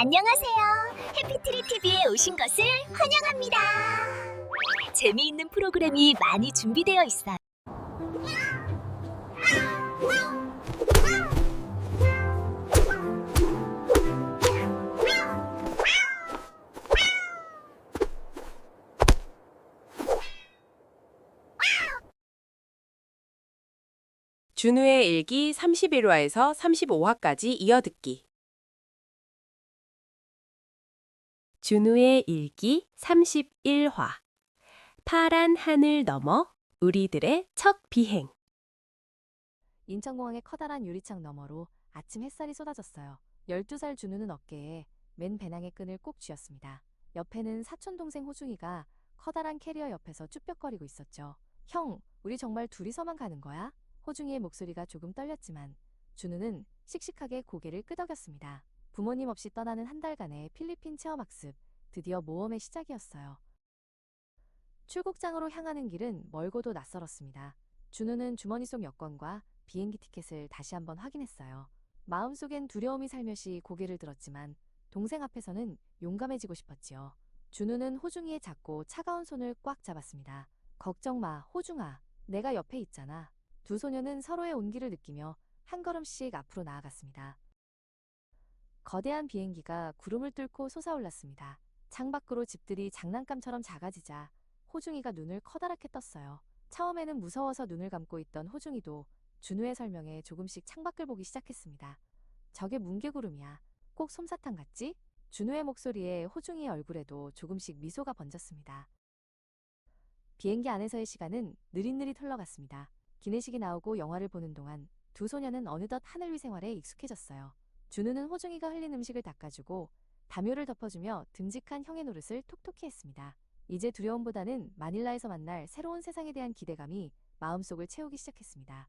안녕하세요. 해피트리 TV에 오신 것을 환영합니다. 재미있는 프로그램이 많이 준비되어 있어요. 준우의 일기 31화에서 35화까지 이어듣기. 준우의 일기 31화. 파란 하늘 너머 우리들의 첫 비행. 인천공항의 커다란 유리창 너머로 아침 햇살이 쏟아졌어요. 12살 준우는 어깨에 맨 배낭의 끈을 꼭 쥐었습니다. 옆에는 사촌동생 호중이가 커다란 캐리어 옆에서 쭈뼛거리고 있었죠. 형, 우리 정말 둘이서만 가는 거야? 호중이의 목소리가 조금 떨렸지만 준우는 씩씩하게 고개를 끄덕였습니다. 부모님 없이 떠나는 한 달간의 필리핀 체험학습, 드디어 모험의 시작이었어요. 출국장으로 향하는 길은 멀고도 낯설었습니다. 준우는 주머니 속 여권과 비행기 티켓을 다시 한번 확인했어요. 마음속엔 두려움이 살며시 고개를 들었지만 동생 앞에서는 용감해지고 싶었지요. 준우는 호중이의 작고 차가운 손을 꽉 잡았습니다. 걱정 마, 호중아. 내가 옆에 있잖아. 두 소녀는 서로의 온기를 느끼며 한 걸음씩 앞으로 나아갔습니다. 거대한 비행기가 구름을 뚫고 솟아올랐습니다. 창밖으로 집들이 장난감처럼 작아지자 호중이가 눈을 커다랗게 떴어요. 처음에는 무서워서 눈을 감고 있던 호중이도 준우의 설명에 조금씩 창밖을 보기 시작했습니다. 저게 뭉게구름이야. 꼭 솜사탕 같지? 준우의 목소리에 호중이의 얼굴에도 조금씩 미소가 번졌습니다. 비행기 안에서의 시간은 느릿느릿 흘러갔습니다. 기내식이 나오고 영화를 보는 동안 두 소녀는 어느덧 하늘 위 생활에 익숙해졌어요. 준우는 호중이가 흘린 음식을 닦아주고 담요를 덮어주며 듬직한 형의 노릇을 톡톡히 했습니다. 이제 두려움보다는 마닐라에서 만날 새로운 세상에 대한 기대감이 마음속을 채우기 시작했습니다.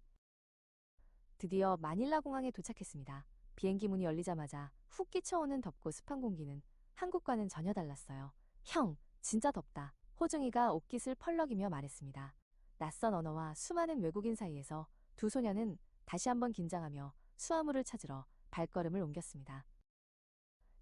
드디어 마닐라 공항에 도착했습니다. 비행기 문이 열리자마자 훅 끼쳐오는 덥고 습한 공기는 한국과는 전혀 달랐어요. 형, 진짜 덥다. 호중이가 옷깃을 펄럭이며 말했습니다. 낯선 언어와 수많은 외국인 사이에서 두 소녀는 다시 한번 긴장하며 수화물을 찾으러 발걸음을 옮겼습니다.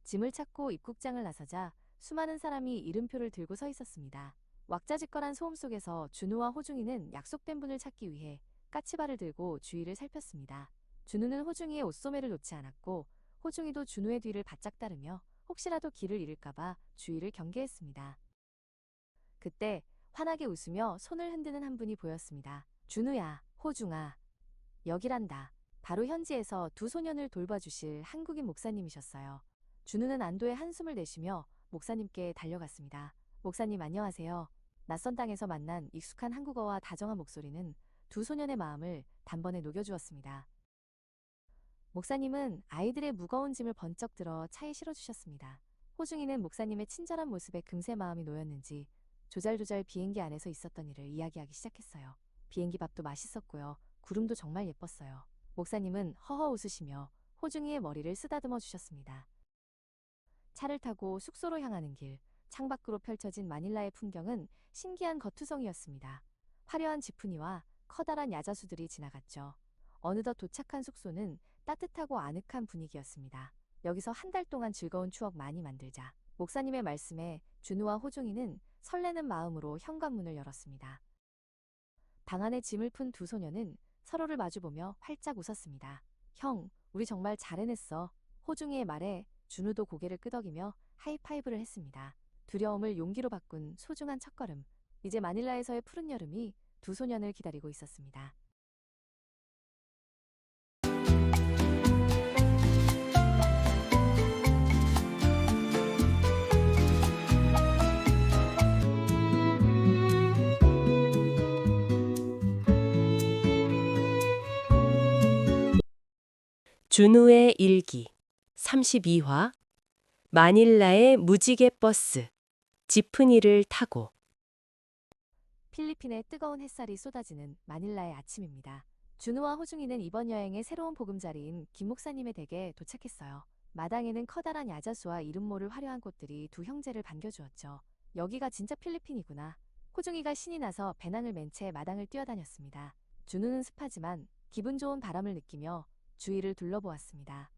짐을 찾고 입국장을 나서자 수많은 사람이 이름표를 들고 서 있었습니다. 왁자지껄한 소음 속에서 준우와 호중이는 약속된 분을 찾기 위해 까치발을 들고 주위를 살폈습니다. 준우는 호중이의 옷소매를 놓지 않았고 호중이도 준우의 뒤를 바짝 따르며 혹시라도 길을 잃을까봐 주위를 경계했습니다. 그때 환하게 웃으며 손을 흔드는 한 분이 보였습니다. 준우야, 호중아. 여기란다. 바로 현지에서 두 소년을 돌봐주실 한국인 목사님이셨어요. 준우는 안도의 한숨을 내쉬며 목사님께 달려갔습니다. 목사님 안녕하세요. 낯선 땅에서 만난 익숙한 한국어와 다정한 목소리는 두 소년의 마음을 단번에 녹여주었습니다. 목사님은 아이들의 무거운 짐을 번쩍 들어 차에 실어주셨습니다. 호중이는 목사님의 친절한 모습에 금세 마음이 놓였는지 조잘조잘 비행기 안에서 있었던 일을 이야기하기 시작했어요. 비행기 밥도 맛있었고요. 구름도 정말 예뻤어요. 목사님은 허허 웃으시며 호중이의 머리를 쓰다듬어 주셨습니다. 차를 타고 숙소로 향하는 길, 창밖으로 펼쳐진 마닐라의 풍경은 신기한 거투성이었습니다. 화려한 지푸니와 커다란 야자수들이 지나갔죠. 어느덧 도착한 숙소는 따뜻하고 아늑한 분위기였습니다. 여기서 한 달 동안 즐거운 추억 많이 만들자. 목사님의 말씀에 준우와 호중이는 설레는 마음으로 현관문을 열었습니다. 방 안에 짐을 푼 두 소녀는 서로를 마주보며 활짝 웃었습니다. 형, 우리 정말 잘 해냈어. 호중이의 말에 준우도 고개를 끄덕이며 하이파이브를 했습니다. 두려움을 용기로 바꾼 소중한 첫걸음. 이제 마닐라에서의 푸른 여름이 두 소년을 기다리고 있었습니다. 준우의 일기 32화. 마닐라의 무지개 버스. 지프니를 타고. 필리핀의 뜨거운 햇살이 쏟아지는 마닐라의 아침입니다. 준우와 호중이는 이번 여행의 새로운 보금자리인 김 목사님의 댁에 도착했어요. 마당에는 커다란 야자수와 이름 모를 화려한 꽃들이 두 형제를 반겨주었죠. 여기가 진짜 필리핀이구나. 호중이가 신이 나서 배낭을 맨 채 마당을 뛰어다녔습니다. 준우는 습하지만 기분 좋은 바람을 느끼며 주위를 둘러보았습니다.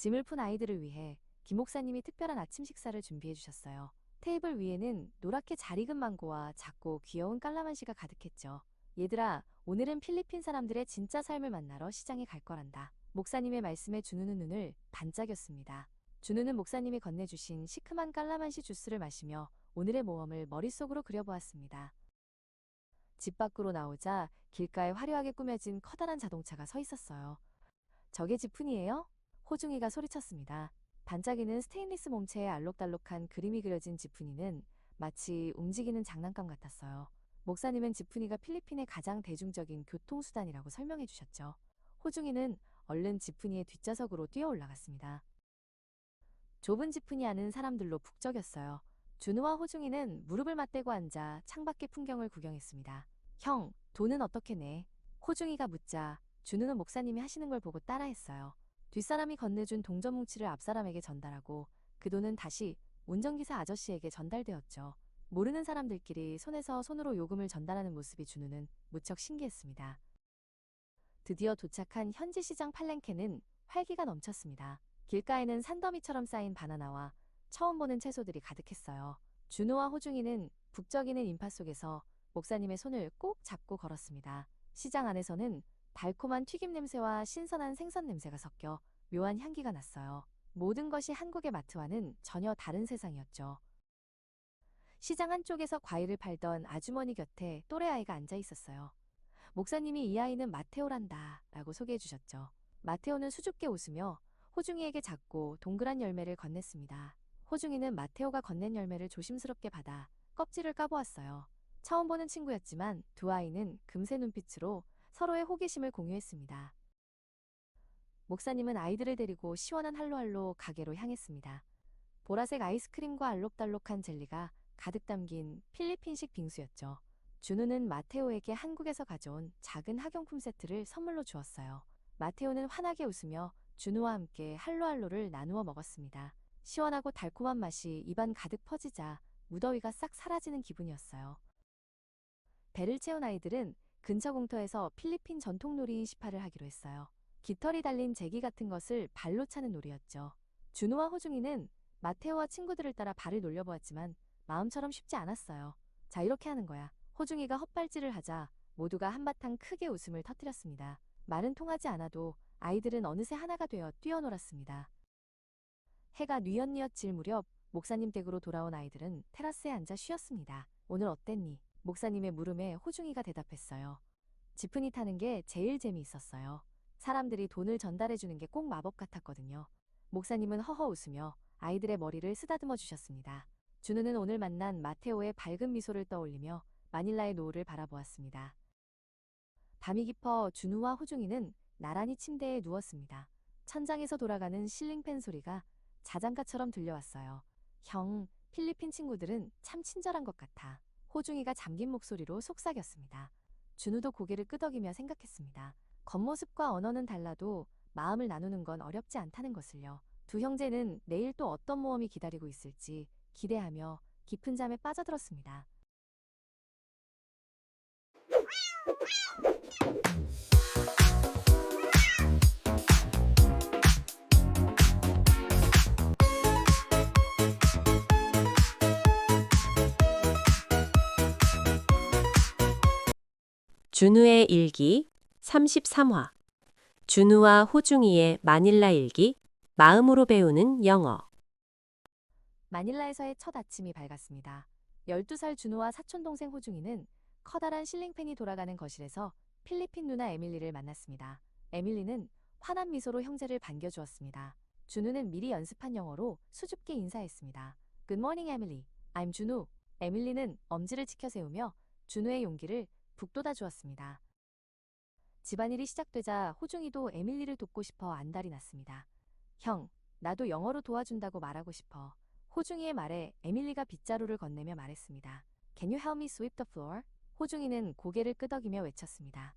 짐을 푼 아이들을 위해 김 목사님이 특별한 아침 식사를 준비해 주셨어요. 테이블 위에는 노랗게 잘 익은 망고와 작고 귀여운 깔라만시가 가득했죠. 얘들아, 오늘은 필리핀 사람들의 진짜 삶을 만나러 시장에 갈 거란다. 목사님의 말씀에 준우는 눈을 반짝였습니다. 준우는 목사님이 건네주신 시큼한 깔라만시 주스를 마시며 오늘의 모험을 머릿속으로 그려보았습니다. 집 밖으로 나오자 길가에 화려하게 꾸며진 커다란 자동차가 서 있었어요. 저게 지푼이에요? 호중이가 소리쳤습니다. 반짝이는 스테인리스 몸체에 알록달록한 그림이 그려진 지푼이는 마치 움직이는 장난감 같았어요. 목사님은 지푼이가 필리핀의 가장 대중적인 교통수단이라고 설명해 주셨죠. 호중이는 얼른 지푼이의 뒷좌석으로 뛰어 올라갔습니다. 좁은 지푼이 안은 사람들로 북적였어요. 준우와 호중이는 무릎을 맞대고 앉아 창밖의 풍경을 구경했습니다. 형, 돈은 어떻게 내? 호중이가 묻자 준우는 목사님이 하시는 걸 보고 따라했어요. 뒷사람이 건네준 동전 뭉치를 앞사람에게 전달하고 그 돈은 다시 운전기사 아저씨에게 전달되었죠. 모르는 사람들끼리 손에서 손으로 요금을 전달하는 모습이 준우는 무척 신기했습니다. 드디어 도착한 현지 시장 팔랭케는 활기가 넘쳤습니다. 길가에는 산더미처럼 쌓인 바나나와 처음 보는 채소들이 가득했어요. 준호와 호중이는 북적이는 인파 속에서 목사님의 손을 꼭 잡고 걸었습니다. 시장 안에서는 달콤한 튀김 냄새와 신선한 생선 냄새가 섞여 묘한 향기가 났어요. 모든 것이 한국의 마트와는 전혀 다른 세상이었죠. 시장 한쪽에서 과일을 팔던 아주머니 곁에 또래 아이가 앉아 있었어요. 목사님이 이 아이는 마테오란다 라고 소개해 주셨죠. 마테오는 수줍게 웃으며 호중이에게 작고 동그란 열매를 건넸습니다. 호중이는 마테오가 건넨 열매를 조심스럽게 받아 껍질을 까보았어요. 처음 보는 친구였지만 두 아이는 금세 눈빛으로 서로의 호기심을 공유했습니다. 목사님은 아이들을 데리고 시원한 할로할로 가게로 향했습니다. 보라색 아이스크림과 알록달록한 젤리가 가득 담긴 필리핀식 빙수였죠. 준우는 마테오에게 한국에서 가져온 작은 학용품 세트를 선물로 주었어요. 마테오는 환하게 웃으며 준우와 함께 할로할로를 나누어 먹었습니다. 시원하고 달콤한 맛이 입안 가득 퍼지자 무더위가 싹 사라지는 기분이었어요. 배를 채운 아이들은 근처 공터에서 필리핀 전통 놀이인 시파를 하기로 했어요. 깃털이 달린 제기 같은 것을 발로 차는 놀이였죠. 준우와 호중이는 마테오와 친구들을 따라 발을 놀려보았지만 마음처럼 쉽지 않았어요. 자, 이렇게 하는 거야. 호중이가 헛발질을 하자 모두가 한바탕 크게 웃음을 터뜨렸습니다. 말은 통하지 않아도 아이들은 어느새 하나가 되어 뛰어놀았습니다. 해가 뉘엿뉘엿 질 무렵 목사님 댁으로 돌아온 아이들은 테라스에 앉아 쉬었습니다. 오늘 어땠니? 목사님의 물음에 호중이가 대답했어요. 지푼이 타는 게 제일 재미있었어요. 사람들이 돈을 전달해 주는 게 꼭 마법 같았거든요. 목사님은 허허 웃으며 아이들의 머리를 쓰다듬어 주셨습니다. 준우는 오늘 만난 마테오의 밝은 미소를 떠올리며 마닐라의 노을을 바라보았습니다. 밤이 깊어 준우와 호중이는 나란히 침대에 누웠습니다. 천장에서 돌아가는 실링팬 소리가 자장가처럼 들려왔어요. 형, 필리핀 친구들은 참 친절한 것 같아. 호중이가 잠긴 목소리로 속삭였습니다. 준우도 고개를 끄덕이며 생각했습니다. 겉모습과 언어는 달라도 마음을 나누는 건 어렵지 않다는 것을요. 두 형제는 내일 또 어떤 모험이 기다리고 있을지 기대하며 깊은 잠에 빠져들었습니다. 준우의 일기 33화 준우와 호중이의 마닐라 일기 마음으로 배우는 영어 마닐라에서의 첫 아침이 밝았습니다. 12살 준우와 사촌동생 호중이는 커다란 실링팬이 돌아가는 거실에서 필리핀 누나 에밀리를 만났습니다. 에밀리는 환한 미소로 형제를 반겨주었습니다. 준우는 미리 연습한 영어로 수줍게 인사했습니다. Good morning, Emily. I'm 준우. 에밀리는 엄지를 치켜 세우며 준우의 용기를 북돋아 주었습니다. 집안일이 시작되자 호중이도 에밀리를 돕고 싶어 안달이 났습니다. 형, 나도 영어로 도와준다고 말하고 싶어. 호중이의 말에 에밀리가 빗자루를 건네며 말했습니다. Can you help me sweep the floor? 호중이는 고개를 끄덕이며 외쳤습니다.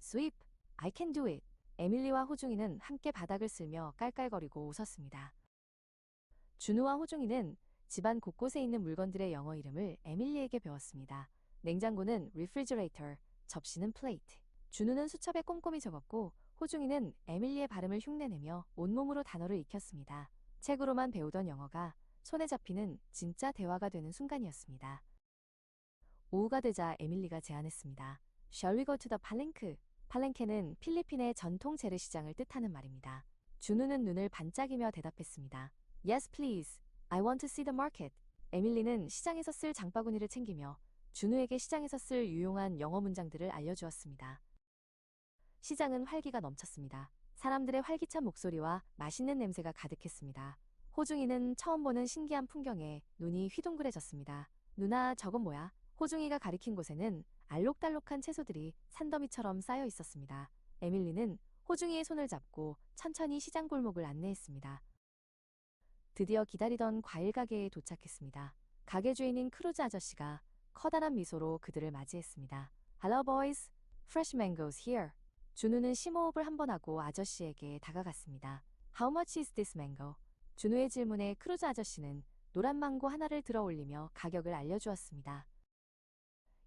Sweep, I can do it. 에밀리와 호중이는 함께 바닥을 쓸며 깔깔거리고 웃었습니다. 준우와 호중이는 집안 곳곳에 있는 물건들의 영어 이름을 에밀리에게 배웠습니다. 냉장고는 refrigerator, 접시는 plate. 준우는 수첩에 꼼꼼히 적었고 호중이는 에밀리의 발음을 흉내내며 온몸으로 단어를 익혔습니다. 책으로만 배우던 영어가 손에 잡히는 진짜 대화가 되는 순간이었습니다. 오후가 되자 에밀리가 제안했습니다. Shall we go to the palenque? 팔렌케는 필리핀의 전통 재래시장을 뜻하는 말입니다. 준우는 눈을 반짝이며 대답했습니다. Yes, please. I want to see the market. 에밀리는 시장에서 쓸 장바구니를 챙기며 준우에게 시장에서 쓸 유용한 영어 문장들을 알려주었습니다. 시장은 활기가 넘쳤습니다. 사람들의 활기찬 목소리와 맛있는 냄새가 가득했습니다. 호중이는 처음 보는 신기한 풍경에 눈이 휘둥그레졌습니다. 누나, 저건 뭐야? 호중이가 가리킨 곳에는 알록달록한 채소들이 산더미처럼 쌓여 있었습니다. 에밀리는 호중이의 손을 잡고 천천히 시장 골목을 안내했습니다. 드디어 기다리던 과일 가게에 도착했습니다. 가게 주인인 크루즈 아저씨가 커다란 미소로 그들을 맞이했습니다. Hello boys, fresh mangoes here. 준우는 심호흡을 한 번 하고 아저씨에게 다가갔습니다. How much is this mango? 준우의 질문에 크루즈 아저씨는 노란 망고 하나를 들어 올리며 가격을 알려주었습니다.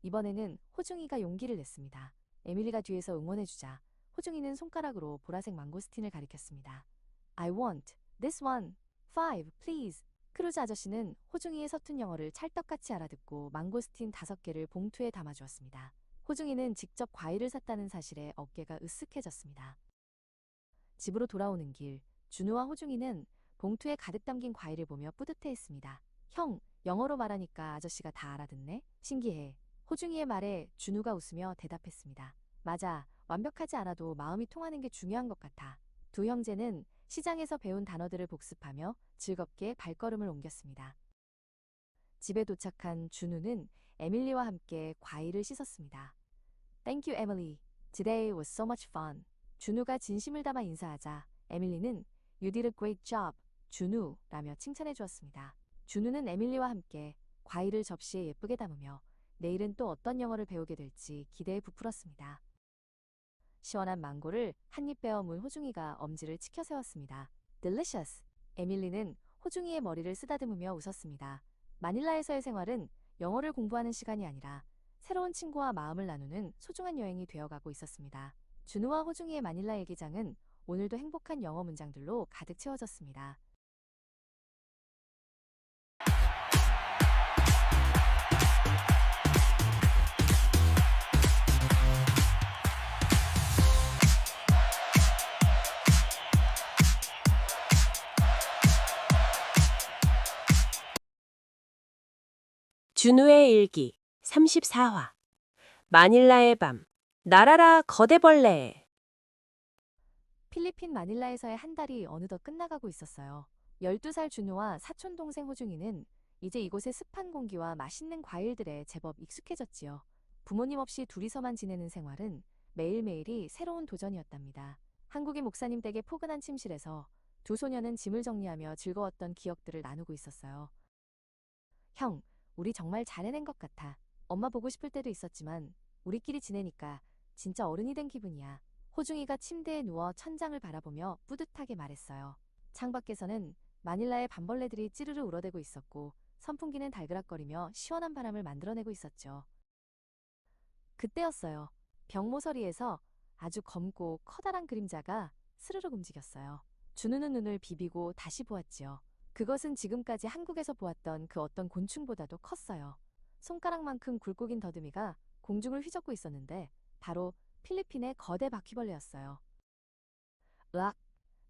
이번에는 호중이가 용기를 냈습니다. 에밀리가 뒤에서 응원해주자 호중이는 손가락으로 보라색 망고스틴을 가리켰습니다. I want this one. Five, please. 크루즈 아저씨는 호중이의 서툰 영어를 찰떡같이 알아듣고 망고스틴 다섯 개를 봉투에 담아주었습니다. 호중이는 직접 과일을 샀다는 사실에 어깨가 으쓱해졌습니다. 집으로 돌아오는 길, 준우와 호중이는 봉투에 가득 담긴 과일을 보며 뿌듯해했습니다. 형, 영어로 말하니까 아저씨가 다 알아듣네? 신기해. 호중이의 말에 준우가 웃으며 대답했습니다. 맞아. 완벽하지 않아도 마음이 통하는 게 중요한 것 같아. 두 형제는 시장에서 배운 단어들을 복습하며 즐겁게 발걸음을 옮겼습니다. 집에 도착한 준우는 에밀리와 함께 과일을 씻었습니다. Thank you, Emily. Today was so much fun. 준우가 진심을 담아 인사하자 에밀리는 You did a great job, 준우 라며 칭찬해 주었습니다. 준우는 에밀리와 함께 과일을 접시에 예쁘게 담으며 내일은 또 어떤 영어를 배우게 될지 기대에 부풀었습니다. 시원한 망고를 한 입 베어 문 호중이가 엄지를 치켜 세웠습니다. Delicious. 에밀리는 호중이의 머리를 쓰다듬으며 웃었습니다. 마닐라에서의 생활은 영어를 공부하는 시간이 아니라 새로운 친구와 마음을 나누는 소중한 여행이 되어가고 있었습니다. 준우와 호중이의 마닐라 일기장은 오늘도 행복한 영어 문장들로 가득 채워졌습니다. 준우의 일기 34화 마닐라의 밤 나라라 거대벌레 필리핀 마닐라에서의 한 달이 어느덧 끝나가고 있었어요. 12살 준우와 사촌 동생 호중이는 이제 이곳의 습한 공기와 맛있는 과일들에 제법 익숙해졌지요. 부모님 없이 둘이서만 지내는 생활은 매일매일이 새로운 도전이었답니다. 한국의 목사님 댁의 포근한 침실에서 두 소녀는 짐을 정리하며 즐거웠던 기억들을 나누고 있었어요. 형, 우리 정말 잘 해낸 것 같아. 엄마 보고 싶을 때도 있었지만 우리끼리 지내니까 진짜 어른이 된 기분이야. 호중이가 침대에 누워 천장을 바라보며 뿌듯하게 말했어요. 창밖에서는 마닐라의 밤벌레들이 찌르르 울어대고 있었고 선풍기는 달그락거리며 시원한 바람을 만들어내고 있었죠. 그때였어요. 벽모서리에서 아주 검고 커다란 그림자가 스르륵 움직였어요. 준우는 눈을 비비고 다시 보았지요. 그것은 지금까지 한국에서 보았던 그 어떤 곤충보다도 컸어요. 손가락만큼 긴 더듬이가 공중을 휘젓고 있었는데 바로 필리핀의 거대 바퀴벌레였어요. 으악!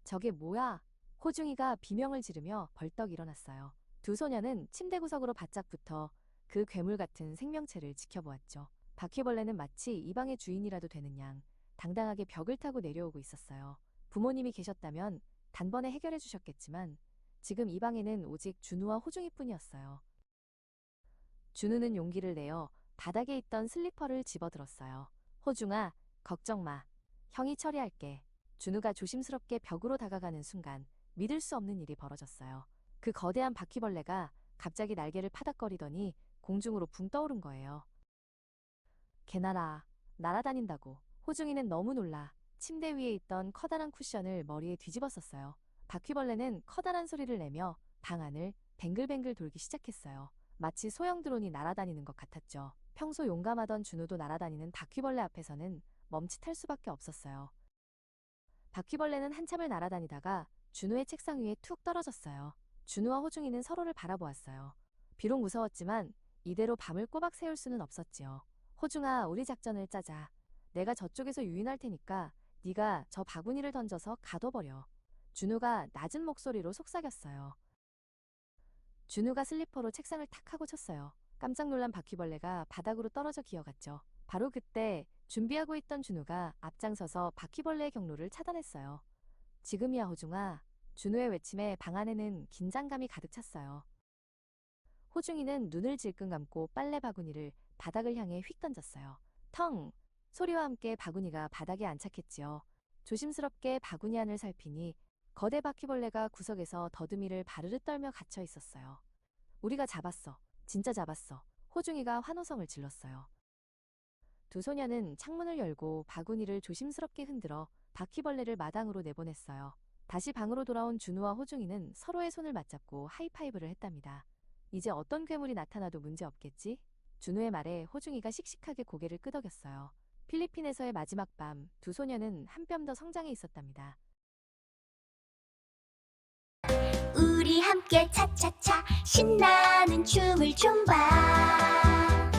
저게 뭐야? 호중이가 비명을 지르며 벌떡 일어났어요. 두 소녀는 침대 구석으로 바짝 붙어 그 괴물 같은 생명체를 지켜보았죠. 바퀴벌레는 마치 이 방의 주인이라도 되는 양 당당하게 벽을 타고 내려오고 있었어요. 부모님이 계셨다면 단번에 해결해 주셨겠지만 지금 이 방에는 오직 준우와 호중이뿐이었어요. 준우는 용기를 내어 바닥에 있던 슬리퍼를 집어들었어요. 호중아, 걱정 마. 형이 처리할게. 준우가 조심스럽게 벽으로 다가가는 순간 믿을 수 없는 일이 벌어졌어요. 그 거대한 바퀴벌레가 갑자기 날개를 파닥거리더니 공중으로 붕 떠오른 거예요. 개나라, 날아다닌다고. 호중이는 너무 놀라 침대 위에 있던 커다란 쿠션을 머리에 뒤집었었어요. 바퀴벌레는 커다란 소리를 내며 방 안을 뱅글뱅글 돌기 시작했어요. 마치 소형 드론이 날아다니는 것 같았죠. 평소 용감하던 준우도 날아다니는 바퀴벌레 앞에서는 멈칫할 수밖에 없었어요. 바퀴벌레는 한참을 날아다니다가 준우의 책상 위에 툭 떨어졌어요. 준우와 호중이는 서로를 바라보았어요. 비록 무서웠지만 이대로 밤을 꼬박 새울 수는 없었지요. 호중아, 우리 작전을 짜자. 내가 저쪽에서 유인할 테니까 네가 저 바구니를 던져서 가둬버려. 준우가 낮은 목소리로 속삭였어요. 준우가 슬리퍼로 책상을 탁 하고 쳤어요. 깜짝 놀란 바퀴벌레가 바닥으로 떨어져 기어갔죠. 바로 그때 준비하고 있던 준우가 앞장서서 바퀴벌레의 경로를 차단했어요. 지금이야 호중아. 준우의 외침에 방 안에는 긴장감이 가득 찼어요. 호중이는 눈을 질끈 감고 빨래 바구니를 바닥을 향해 휙 던졌어요. 텅! 소리와 함께 바구니가 바닥에 안착했지요. 조심스럽게 바구니 안을 살피니 거대 바퀴벌레가 구석에서 더듬이를 바르르 떨며 갇혀 있었어요. 우리가 잡았어. 진짜 잡았어. 호중이가 환호성을 질렀어요. 두 소녀는 창문을 열고 바구니를 조심스럽게 흔들어 바퀴벌레를 마당으로 내보냈어요. 다시 방으로 돌아온 준우와 호중이는 서로의 손을 맞잡고 하이파이브를 했답니다. 이제 어떤 괴물이 나타나도 문제 없겠지? 준우의 말에 호중이가 씩씩하게 고개를 끄덕였어요. 필리핀에서의 마지막 밤, 두 소녀는 한 뼘 더 성장해 있었답니다. 우리 함께 차차차 신나는 춤을 춰봐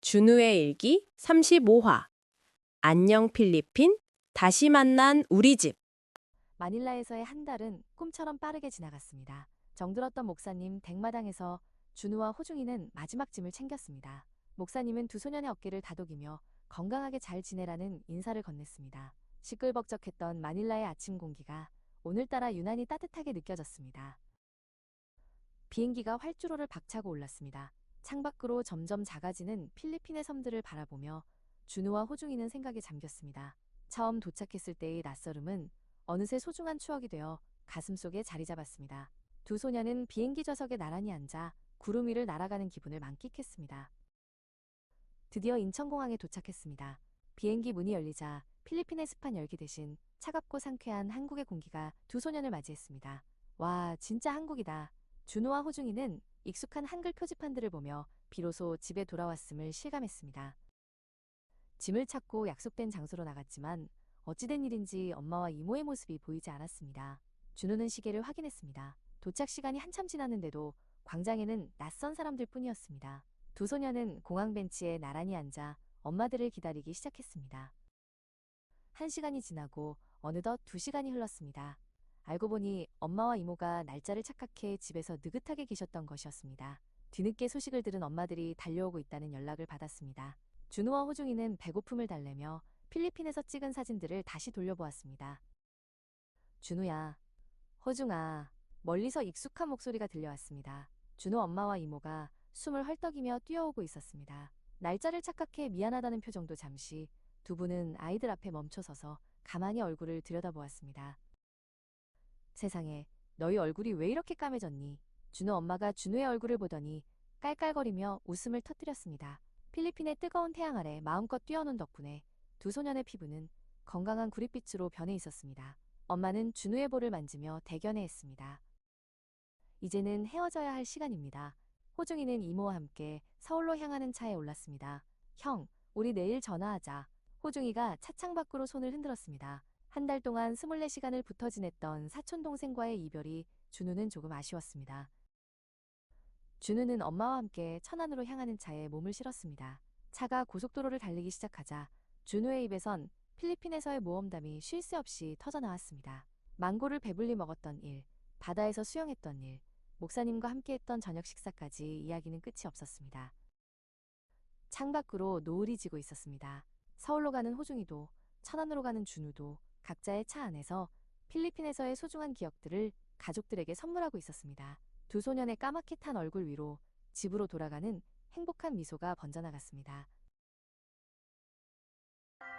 준우의 일기 35화. 안녕 필리핀, 다시 만난 우리 집. 마닐라에서의 한 달은 꿈처럼 빠르게 지나갔습니다. 정들었던 목사님 댁마당에서 준우와 호중이는 마지막 짐을 챙겼습니다. 목사님은 두 소년의 어깨를 다독이며 건강하게 잘 지내라는 인사를 건넸습니다. 시끌벅적했던 마닐라의 아침 공기가 오늘따라 유난히 따뜻하게 느껴졌습니다. 비행기가 활주로를 박차고 올랐습니다. 창밖으로 점점 작아지는 필리핀의 섬들을 바라보며 준우와 호중이는 생각에 잠겼습니다. 처음 도착했을 때의 낯설음은 어느새 소중한 추억이 되어 가슴속에 자리 잡았습니다. 두 소녀는 비행기 좌석에 나란히 앉아 구름 위를 날아가는 기분을 만끽했습니다. 드디어 인천공항에 도착했습니다. 비행기 문이 열리자 필리핀의 습한 열기 대신 차갑고 상쾌한 한국의 공기가 두 소년을 맞이했습니다. 와, 진짜 한국이다. 준우와 호중이는 익숙한 한글 표지판들을 보며 비로소 집에 돌아왔음을 실감했습니다. 짐을 찾고 약속된 장소로 나갔지만 어찌된 일인지 엄마와 이모의 모습이 보이지 않았습니다. 준우는 시계를 확인했습니다. 도착 시간이 한참 지났는데도 광장에는 낯선 사람들 뿐이었습니다. 두 소녀는 공항 벤치에 나란히 앉아 엄마들을 기다리기 시작했습니다. 한 시간이 지나고 어느덧 두 시간이 흘렀습니다. 알고 보니 엄마와 이모가 날짜를 착각해 집에서 느긋하게 계셨던 것이었습니다. 뒤늦게 소식을 들은 엄마들이 달려오고 있다는 연락을 받았습니다. 준우와 호중이는 배고픔을 달래며 필리핀에서 찍은 사진들을 다시 돌려보았습니다. 준우야, 호중아, 멀리서 익숙한 목소리가 들려왔습니다. 준우 엄마와 이모가 숨을 헐떡이며 뛰어오고 있었습니다. 날짜를 착각해 미안하다는 표정도 잠시 두 분은 아이들 앞에 멈춰서서 가만히 얼굴을 들여다보았습니다. 세상에, 너희 얼굴이 왜 이렇게 까매졌니? 준우 엄마가 준우의 얼굴을 보더니 깔깔거리며 웃음을 터뜨렸습니다. 필리핀의 뜨거운 태양 아래 마음껏 뛰어논 덕분에 두 소년의 피부는 건강한 구릿빛으로 변해 있었습니다. 엄마는 준우의 볼을 만지며 대견해 했습니다. 이제는 헤어져야 할 시간입니다. 호중이는 이모와 함께 서울로 향하는 차에 올랐습니다. 형, 우리 내일 전화하자. 호중이가 차창 밖으로 손을 흔들었습니다. 한 달 동안 24시간을 붙어 지냈던 사촌 동생과의 이별이 준우는 조금 아쉬웠습니다. 준우는 엄마와 함께 천안으로 향하는 차에 몸을 실었습니다. 차가 고속도로를 달리기 시작하자 준우의 입에선 필리핀에서의 모험담이 쉴 새 없이 터져나왔습니다. 망고를 배불리 먹었던 일, 바다에서 수영했던 일, 목사님과 함께했던 저녁 식사까지 이야기는 끝이 없었습니다. 창밖으로 노을이 지고 있었습니다. 서울로 가는 호중이도 천안으로 가는 준우도 각자의 차 안에서 필리핀에서의 소중한 기억들을 가족들에게 선물하고 있었습니다. 두 소년의 까맣게 탄 얼굴 위로 집으로 돌아가는 행복한 미소가 번져나갔습니다.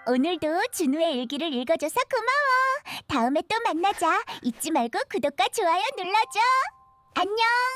오늘도 준우의 일기를 읽어줘서 고마워 다음에 또 만나자 잊지 말고 구독과 좋아요 눌러줘 안녕